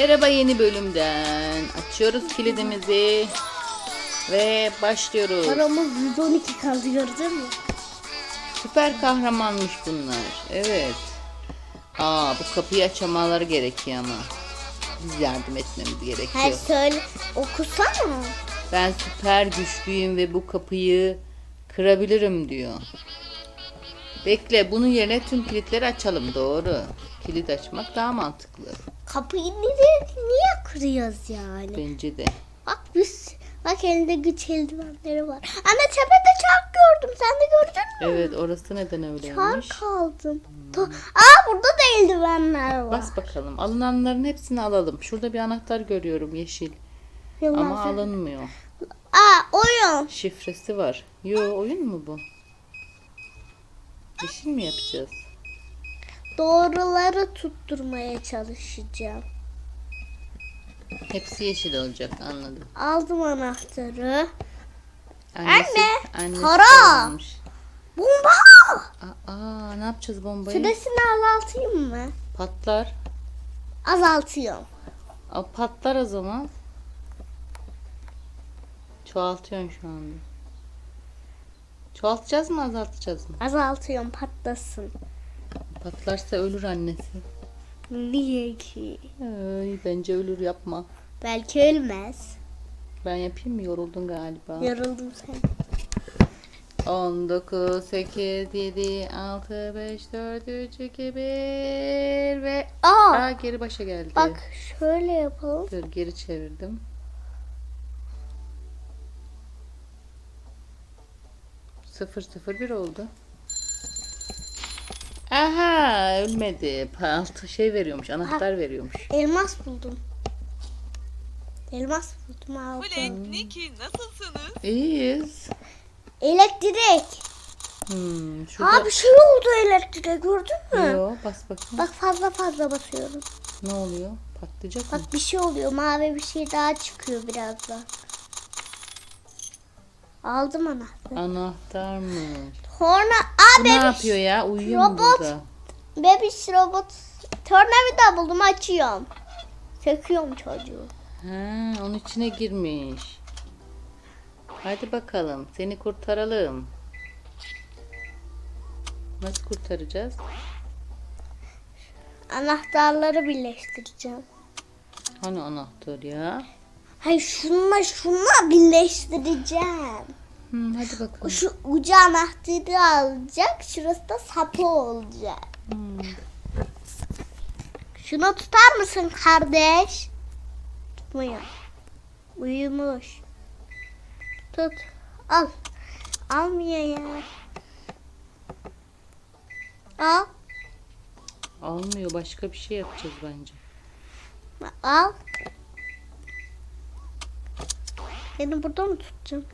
Merhaba yeni bölümden. Açıyoruz kilidimizi. Ve başlıyoruz. Paramız 112 kaldı gördün mü? Süper kahramanmış bunlar. Evet. Aa bu kapıyı açamaları gerekiyor ama. Biz yardım etmemiz Her gerekiyor. söyle okusana. Ben süper güçlüyüm ve bu kapıyı kırabilirim diyor. Bekle bunun yerine tüm kilitleri açalım doğru. Kilit açmak daha mantıklı. Kapıyı niye, niye kırıyoruz yani? Bence de. Bak biz bak elinde güç eldivenleri var. Anne tepede çark gördüm. Sen de gördün mü? Evet orası neden öyleymiş? Çark aldım. To- Aa burada da eldivenler var. Bas bakalım. Alınanların hepsini alalım. Şurada bir anahtar görüyorum yeşil. Yalan Ama alınmıyor. Aa oyun. Şifresi var. Yo oyun mu bu? Yeşil mi yapacağız? Doğruları tutturmaya çalışacağım. Hepsi yeşil olacak anladım. Aldım anahtarı. Annesi, Anne, annesi para. almış. Bomba! Aa, ne yapacağız bombayı? Süresini azaltayım mı? Patlar. Azaltıyorum. Aa, patlar o zaman. Çoğaltıyorsun şu anda. Çoğaltacağız mı azaltacağız mı? Azaltıyorum patlasın. Patlarsa ölür annesi. Niye ki? Ay, bence ölür yapma. Belki ölmez. Ben yapayım mı? Yoruldun galiba. Yoruldum sen. 19, 8, 7, 6, 5, 4, 3, 2, 1 ve... Aa, Aa geri başa geldi. bak şöyle yapalım. Dur geri çevirdim. Sıfır sıfır bir oldu. Aha ölmedi. Altı şey veriyormuş. Anahtar veriyormuş. Elmas buldum. Elmas buldum aldım. Bülent, Niki nasılsınız? İyiyiz. Elektrik. Hmm, şurada... Abi şey oldu elektriğe gördün mü? Yo, bas bakayım. Bak fazla fazla basıyorum. Ne oluyor? Patlayacak mı? Bak bir şey oluyor. Mavi bir şey daha çıkıyor birazdan. Aldım anahtarı. Anahtar mı? Sonra Bu abi ne yapıyor ya? Uyuyor mu robot. burada? bebiş robot tornavida buldum açıyorum. Söküyorum çocuğu. Ha, onun içine girmiş. Hadi bakalım seni kurtaralım. Nasıl kurtaracağız? Anahtarları birleştireceğim. Hani anahtar ya? Hayır şunla şunla birleştireceğim. Hı, hadi bakalım. şu ucu anahtarı alacak. Şurası da sapı olacak. Hmm. Şunu tutar mısın kardeş? Tutmuyor. Uyumuş. Tut. Al. Almıyor ya. Al. Almıyor başka bir şey yapacağız bence. Al. Beni burada mı tutacağım?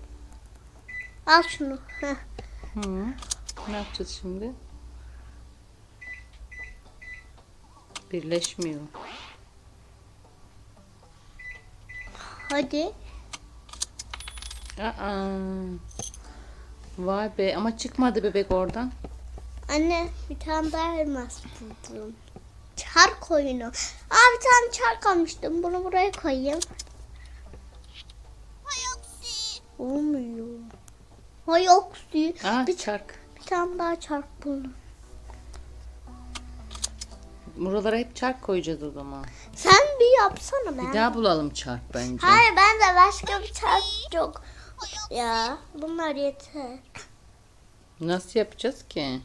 Al şunu. Heh. Hı. Ne yapacağız şimdi? Birleşmiyor. Hadi. Aa. Vay be ama çıkmadı bebek oradan. Anne bir tane daha elmas buldum. Çark oyunu. Aa bir tane çark almıştım. Bunu buraya koyayım. Olmuyor. Hay aksi. Aa Bir, çark. bir tane daha çark buldum. Buralara hep çark koyacağız o zaman. Sen bir yapsana ben. Bir daha bulalım çark bence. Hayır ben de başka bir çark yok. Ya bunlar yeter. Nasıl yapacağız ki?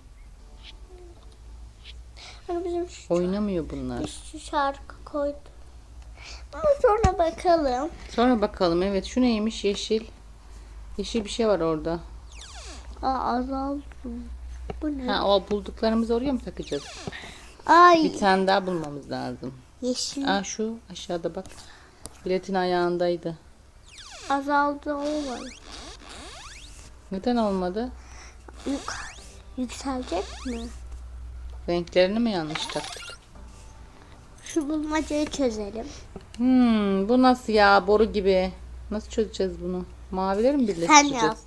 Hani bizim şu, Oynamıyor bunlar. şu şarkı koydum. Ama sonra bakalım. Sonra bakalım. Evet şu neymiş? Yeşil. Yeşil bir şey var orada. Aa azaldı. Bu ne? Ha o bulduklarımızı oraya mı takacağız? Ay Bir tane daha bulmamız lazım. yeşil Aa şu aşağıda bak. Biletin ayağındaydı. azaldı olmadı. Neden olmadı? Yük, yükselecek mi? Renklerini mi yanlış taktık? Şu bulmacayı çözelim. Hmm, bu nasıl ya? Boru gibi. Nasıl çözeceğiz bunu? Mavileri mi Sen birleştireceğiz? yap.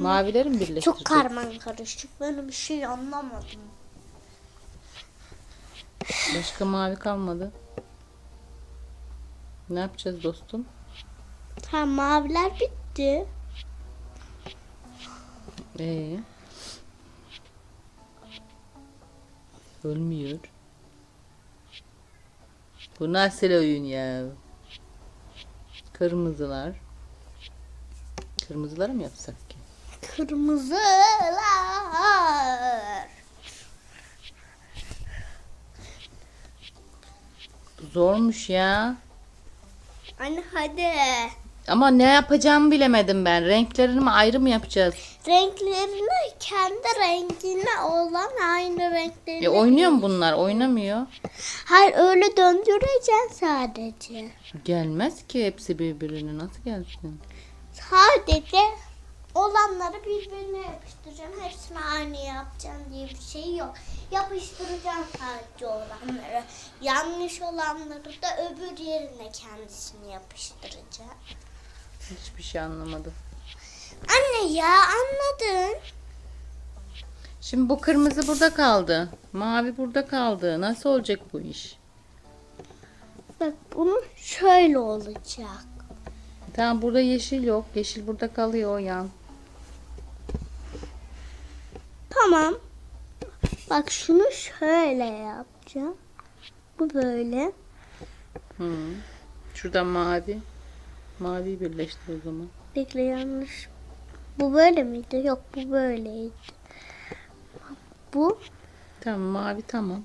Mavileri mi birleştireceğiz? Çok karman karışık. Ben bir şey anlamadım. Başka mavi kalmadı. Ne yapacağız dostum? Ha maviler bitti. Ee? Ölmüyor. Bu nasıl oyun ya? Kırmızılar. Kırmızıları mı yapsak ki? Kırmızılar. Zormuş ya. Anne hadi. Ama ne yapacağımı bilemedim ben. Renklerini mi ayrı mı yapacağız? Renklerini kendi rengine olan aynı renklerini. E oynuyor mu bunlar? Oynamıyor. Hayır öyle döndüreceksin sadece. Gelmez ki hepsi birbirine. Nasıl gelsin? Sadece olanları birbirine yapıştıracaksın. Hepsini aynı yapacaksın diye bir şey yok. Yapıştıracaksın sadece olanları. Yanlış olanları da öbür yerine kendisini yapıştıracaksın. Hiçbir şey anlamadım. Anne ya anladın. Şimdi bu kırmızı burada kaldı. Mavi burada kaldı. Nasıl olacak bu iş? Bak bunun şöyle olacak. Tamam burada yeşil yok. Yeşil burada kalıyor o yan. Tamam. Bak şunu şöyle yapacağım. Bu böyle. Hı. Şuradan mavi. Mavi birleştir o zaman. Bekle yanlış. Bu böyle miydi? Yok bu böyleydi. Bu Tamam mavi tamam.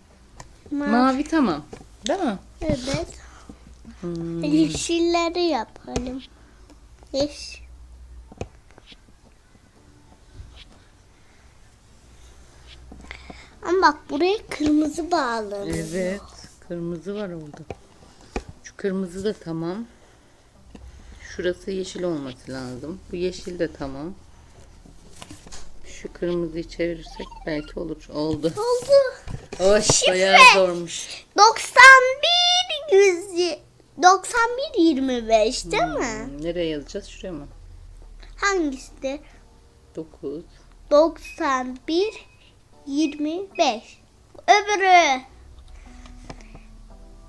mavi. Mavi tamam. Değil mi? Evet. Hmm. Yeşilleri yapalım. Yeş. Ama bak buraya kırmızı bağlı. Evet. Kırmızı var orada. Şu kırmızı da tamam. Şurası yeşil olması lazım. Bu yeşil de tamam. Şu kırmızıyı çevirirsek belki olur. Oldu. Oldu. Şifre. bayağı zormuş. 91 100 91 25 değil mi? Hmm, Nereye yazacağız? Şuraya mı? Hangisi de? 9. 91 25. Öbürü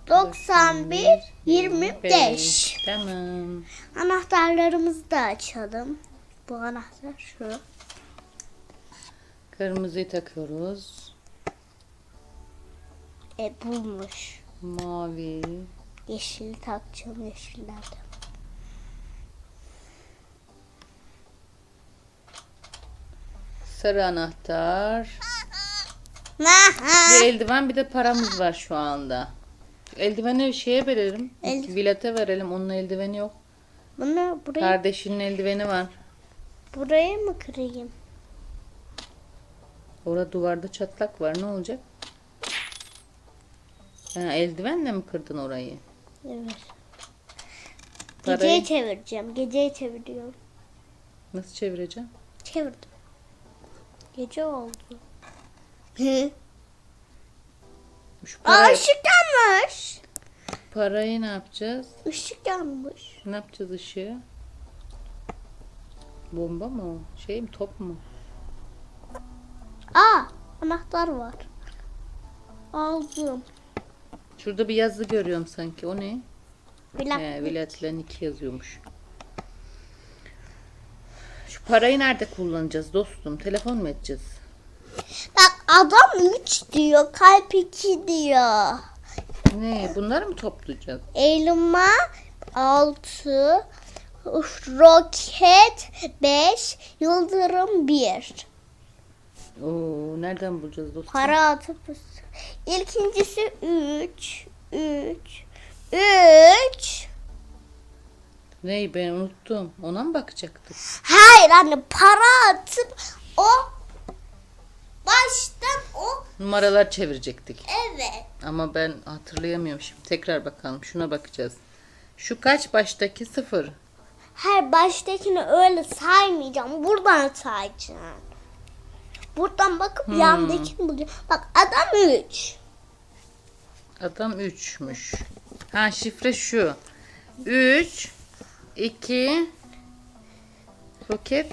91 25. Tamam. Anahtarlarımızı da açalım. Bu anahtar şu. Kırmızıyı takıyoruz. E bulmuş. Mavi. Yeşil takacağım yeşillerde. Sarı anahtar. Bir eldiven bir de paramız var şu anda. Eldiveni şeye verelim. El- Vilat'e verelim. Onun eldiveni yok. Bunu buraya, Kardeşinin eldiveni var. buraya mı kırayım? Orada duvarda çatlak var. Ne olacak? Ha, eldivenle mi kırdın orayı? Evet. Parayı Geceye çevireceğim. Geceye çeviriyorum. nasıl çevireceğim? Çevirdim. Gece oldu. Hı. Şu Aa parayı, ışık yanmış. parayı ne yapacağız? Işık yanmış. Ne yapacağız ışığı? Bomba mı o? Şey mi top mu? Aa anahtar var. Aldım. Şurada bir yazı görüyorum sanki. O ne? Dakika. He, Vilat'len 2 yazıyormuş. Şu parayı nerede kullanacağız dostum? Telefon mu edeceğiz? Bak adam 3 diyor. Kalp 2 diyor. Ne? Bunları mı toplayacağız? Elma 6 roket 5 yıldırım 1 Oo, nereden bulacağız dostum? para atıp İlkincisi 3 3 3 Ney ben unuttum. Ona mı bakacaktık? Hayır anne para atıp o baştan o Numaralar çevirecektik. evet Ama ben hatırlayamıyorum şimdi. Tekrar bakalım. Şuna bakacağız. Şu kaç baştaki sıfır? her baştakini öyle saymayacağım buradan sayacağım. Buradan bakıp yandakini bulacağım. Bak adam 3. Adam 3'müş. Ha şifre şu. 3 2 Roket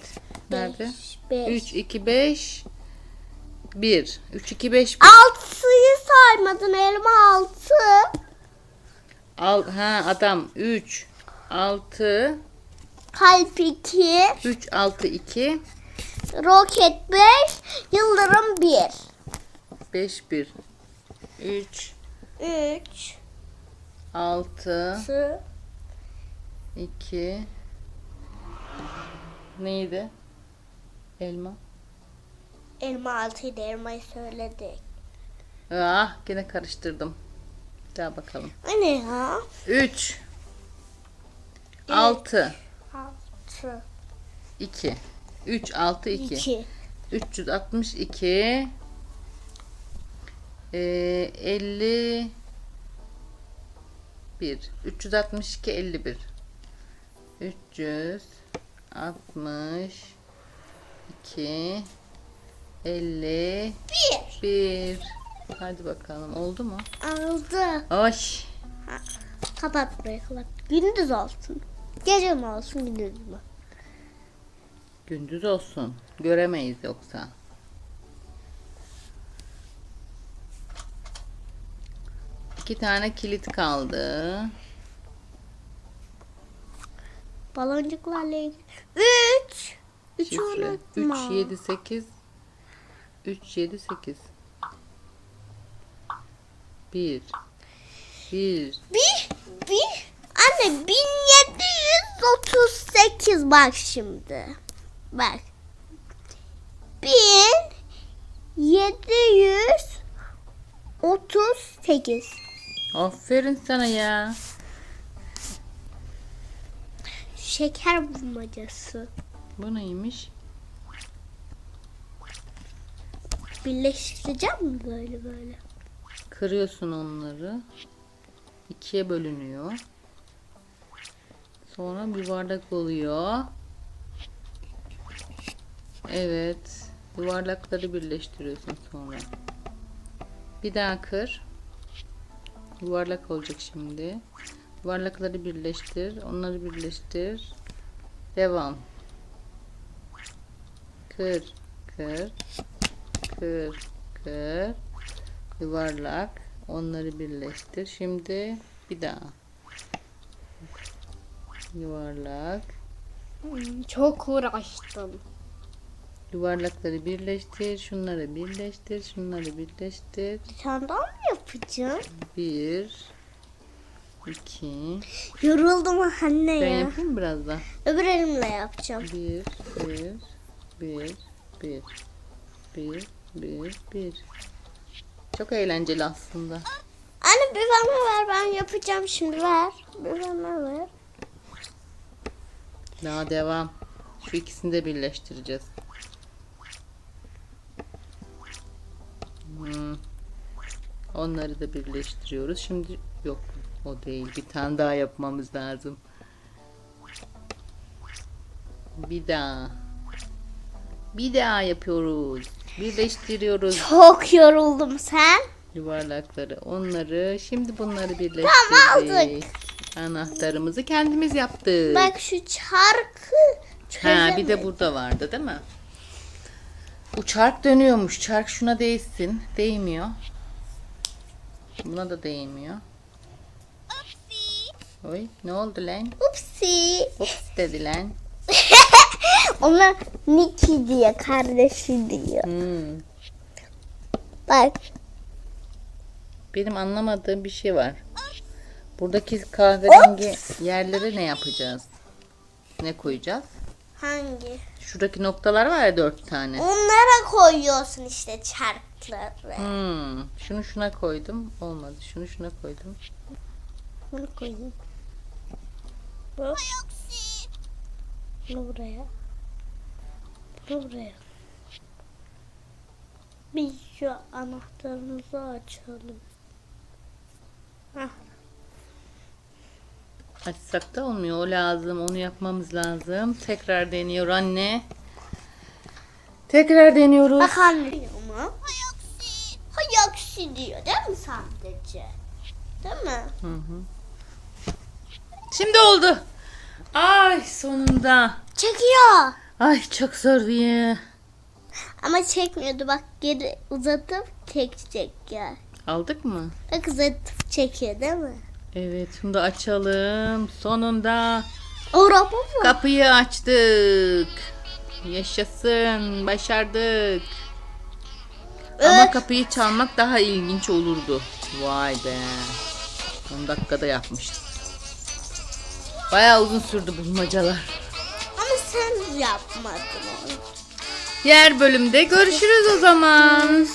nerede? 5. 3 2 5 1 3 2 5 Altıyı saymadın elma altı. Al, ha adam 3 6 Kalp 2. 3 6 2 Roket 5. Yıldırım 1. 5 1 3 3. 6 Sı. 2 Neydi? Elma. Elma 6 ile elmayı söyledik. Ah gene karıştırdım. Bir daha bakalım. O ne ya? 3 6 6. 2 3 6 2 2. 362 e, 50 1 362 51 362 50 1. 1 Hadi bakalım oldu mu? Aldı. Ay Kapat burayı kapat. Gündüz olsun. Gece mi olsun gündüz mü? Gündüz olsun. Göremeyiz yoksa. İki tane kilit kaldı. Baloncuklarla ilgili. 3. 3 Şifre. unutma. 3 7 8 3 7 8 1 1 Bir, bir, anne 1738 bak şimdi. Bak. 1738. Aferin sana ya. Şeker bulmacası. Bu neymiş? Birleştireceğim mi böyle böyle? Kırıyorsun onları. ikiye bölünüyor. Sonra bir bardak oluyor. Evet. Yuvarlakları birleştiriyorsun sonra. Bir daha kır. Yuvarlak olacak şimdi. Yuvarlakları birleştir. Onları birleştir. Devam. Kır. Kır. Kır. Kır yuvarlak onları birleştir şimdi bir daha yuvarlak Çok uğraştım. Yuvarlakları birleştir şunları birleştir şunları birleştir Bir tane daha mı yapacağım? bir iki Yoruldum anne ben ya. yapayım biraz da Öbür elimle yapacağım. bir bir bir bir bir bir bir çok eğlenceli aslında Anne bir bana ver ben yapacağım şimdi ver. Bir bana ver. Daha devam. Şu ikisini de birleştireceğiz. Onları da birleştiriyoruz. Şimdi yok o değil. Bir tane daha yapmamız lazım. Bir daha. Bir daha yapıyoruz. Birleştiriyoruz Çok yoruldum sen. yuvarlakları. Onları şimdi bunları birleştirdik. aldık. Anahtarımızı kendimiz yaptık. Bak şu çarkı Ha çözemedim. bir de burada vardı değil mi? Bu çark dönüyormuş. Çark şuna değsin. Değmiyor. Buna da değmiyor. Oy ne oldu lan? Upsi. Ups dedi lan. Ona Niki diye kardeşi diyor. Hmm. Bak Benim anlamadığım bir şey var. Buradaki kahverengi yerlere ne yapacağız? Ne koyacağız? hangi? Şuradaki noktalar var ya dört tane. Onlara koyuyorsun işte çarkları. Hmm. Şunu şuna koydum. Olmadı. Şunu şuna koydum. Bunu koyayım. Bu. Bunu buraya. Bunu buraya. Biz şu anahtarımızı açalım. Hah. Açsak da olmuyor. O lazım. Onu yapmamız lazım. Tekrar deniyor anne. Tekrar deniyoruz. Bak anne. Mu? Hayaksi. Hayaksi diyor değil mi sadece? Değil mi? Hı hı. Şimdi oldu. Ay sonunda. Çekiyor. Ay çok zor ya. Ama çekmiyordu bak geri uzatıp çekecek ya. Aldık mı? Bak uzatıp çekiyor değil mi? Evet da açalım. Sonunda Araba mı? kapıyı açtık. Yaşasın. Başardık. Ama kapıyı çalmak daha ilginç olurdu. Vay be. 10 dakikada yapmıştık. Bayağı uzun sürdü bulmacalar. Ama sen yapmadın onu. Diğer bölümde görüşürüz o zaman.